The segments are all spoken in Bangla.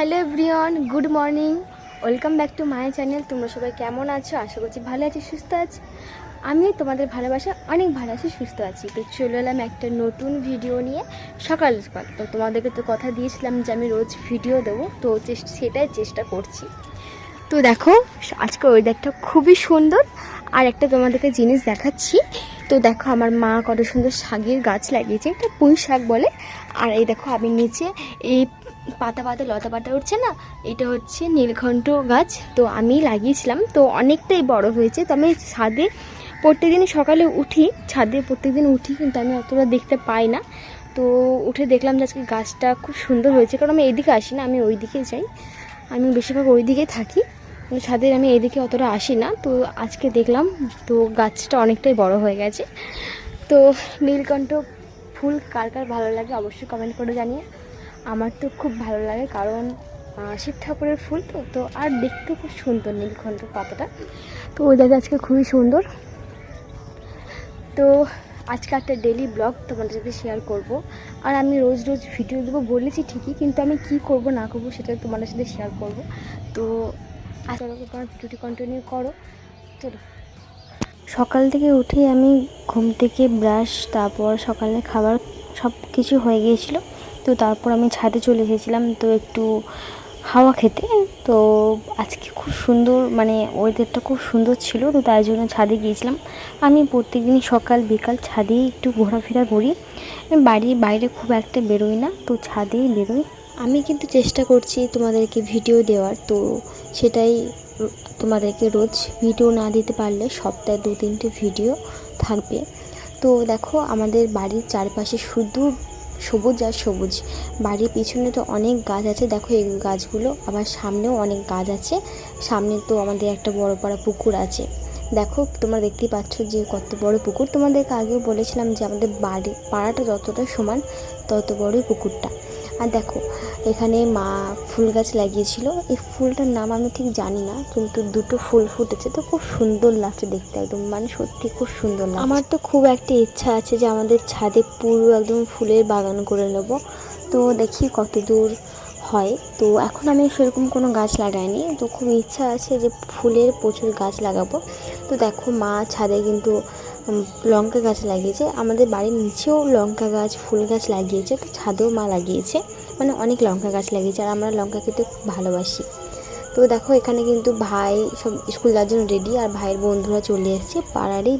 Hello everyone, good morning. Welcome back to my channel. তোমরা সবাই কেমন আছো? আশা করছি ভালো আছি, সুস্থ আছি। আমি তোমাদের ভালোবাসা, অনেক ভালো আছি, সুস্থ আছি। তো চলে এলাম একটা নতুন ভিডিও নিয়ে সকাল সকাল। তো তোমাদেরকে তো কথা দিয়েছিলাম যে আমি রোজ ভিডিও দেবো। তো চেষ্টা সেটাই চেষ্টা করছি। তো দেখো, আজকে ওয়েদারটা খুবই সুন্দর। আর একটা তোমাদেরকে জিনিস দেখাচ্ছি। তো দেখো আমার মা কত সুন্দর শাকের গাছ লাগিয়েছে, এটা পুঁই শাক বলে। আর এই দেখো আমি নিচে এই পাতা পাতা, লতা পাতা উঠছে না, এটা হচ্ছে নীলকণ্ঠ গাছ। তো আমি লাগিয়েছিলাম, তো অনেকটাই বড় হয়েছে। তো আমি ছাদে প্রত্যেকদিন সকালে উঠি, ছাদে প্রত্যেকদিন উঠি, কিন্তু আমি অতটা দেখতে পাই না। তো উঠে দেখলাম যে আজকে গাছটা খুব সুন্দর হয়েছে, কারণ আমি এদিকে আসি না, আমি ওই দিকে যাই। আমি বেশিরভাগ ওই দিকে থাকি। ছাদের আমি এদিকে অতটা আসি না, তো আজকে দেখলাম তো গাছটা অনেকটাই বড় হয়ে গেছে। তো নীলকণ্ঠ ফুল কার কার ভালো লাগে অবশ্যই কমেন্ট করে জানিয়ে। আমার তো খুব ভালো লাগে কারণ শিব ঠাকুরের ফুল তো তো আর দেখতে খুব সুন্দর নীলকণ্ঠ পাতাটা। তো ওই দাদা আজকে খুবই সুন্দর। তো আজকে একটা ডেলি ব্লগ তোমাদের সাথে শেয়ার করব। আর আমি রোজ রোজ ভিডিও দেবো বলেছি ঠিকই, কিন্তু আমি কি করব না করব সেটা তোমাদের সাথে শেয়ার করব। তো আজকে তোমার ভিডিওটি কন্টিনিউ করো। চলো। সকাল থেকে উঠে আমি ঘুম থেকে ব্রাশ তারপর সকালে খাবার সব কিছু হয়ে গিয়েছিল। তো তারপর আমি ছাদে চলে এসেছিলাম, তো একটু হাওয়া খেতে। তো আজকে খুব সুন্দর মানে ওয়েদারটা খুব সুন্দর ছিল, তো তাই জন্য ছাদে গিয়েছিলাম। আমি প্রত্যেকদিন সকাল, বিকাল ছাদেই একটু ঘোরাফেরা করি। বাড়ির বাইরে খুব একটা বেরোই না, তো ছাদেই বেরোই। আমি কিন্তু চেষ্টা করছি তোমাদেরকে ভিডিও দেওয়ার, তো সেটাই তোমাদেরকে রোজ ভিডিও না দিতে পারলে সপ্তাহে দু তিনটে ভিডিও থাকবে। তো দেখো, আমাদের বাড়ির চারপাশে শুধু সবুজ আর সবুজ। বাড়ির পিছনে তো অনেক গাছ আছে, দেখো এই গাছগুলো, আবার সামনেও অনেক গাছ আছে। সামনে তো আমাদের একটা বড় পাড়া পুকুর আছে। দেখো, তোমরা দেখতেই পাচ্ছ যে কত বড় পুকুর। তোমাদেরকে আগেও বলেছিলাম যে আমাদের বাড়ি পাড়াটা যতটা সমান, তত বড়ই পুকুরটা। আর দেখো, এখানে মা ফুল গাছ লাগিয়েছিল। এই ফুলটার নাম আমি ঠিক জানি না, কিন্তু দুটো ফুল ফুটেছে। তো খুব সুন্দর লাগছে দেখতে একদম মানে সত্যি খুব সুন্দর লাগছে। আমার তো খুব একটা ইচ্ছা আছে যে আমাদের ছাদে পুরো একদম ফুলের বাগান করে নেব। তো দেখি কত দূর হয়। তো এখন আমি সেরকম কোনো গাছ লাগাইনি। তো খুব ইচ্ছা আছে যে ফুলের প্রচুর গাছ লাগাবো। তো দেখো মা ছাদে কিন্তু লঙ্কা গাছ লাগিয়েছে। আমাদের বাড়ির নিচেও লঙ্কা গাছ, ফুল গাছ লাগিয়েছে, তো ছাদেও মা লাগিয়েছে। মানে অনেক লঙ্কা গাছ লাগিয়েছে আর আমরা লঙ্কা খেতে খুব ভালোবাসি। তো দেখো, এখানে কিন্তু ভাই সব স্কুল যাওয়ার জন্য রেডি আর ভাইয়ের বন্ধুরা চলে এসছে, পাড়ারই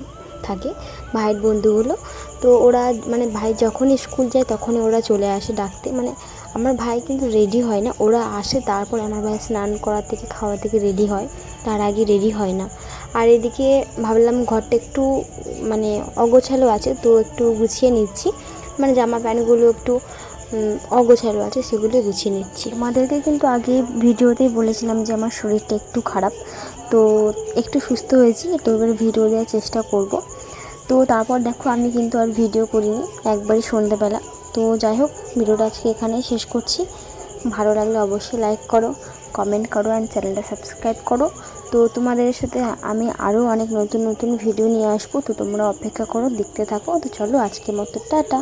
থাকে ভাইয়ের বন্ধুগুলো। তো ওরা মানে ভাই যখনই স্কুল যায় তখনই ওরা চলে আসে ডাকতে। মানে আমার ভাই কিন্তু রেডি হয় না। ওরা আসে, তারপর আমার ভাই স্নান করার থেকে খাওয়া থেকে রেডি হয়। তার আগে রেডি হয় না। আর এদিকে ভাবলাম ঘরটা একটু মানে অগোছালো আছে, তো একটু গুছিয়ে নিচ্ছি। মানে জামা প্যান্টগুলো একটু অগোছালো আছে, সেগুলো গুছিয়ে নিচ্ছি। আমাদেরকে কিন্তু আগে ভিডিওতেই বলেছিলাম যে আমার শরীরটা একটু খারাপ। তো একটু সুস্থ হয়েছি, তো এবার ভিডিও দেওয়ার চেষ্টা করব। তো তারপর দেখো, আমি কিন্তু আর ভিডিও করিনি। একবারই সন্ধ্যেবেলা তো যাই হোক, ভিডিওটা আজকে এখানেই শেষ করছি। ভালো লাগলে অবশ্যই লাইক করো কমেন্ট করো অ্যান্ড চ্যানেলটা সাবস্ক্রাইব করো। তো তোমাদের সাথে আমি আরও অনেক নতুন নতুন ভিডিও নিয়ে আসব। তো তোমরা অপেক্ষা করো, দেখতে থাকো। তো চলো আজকের মতো, টাটা।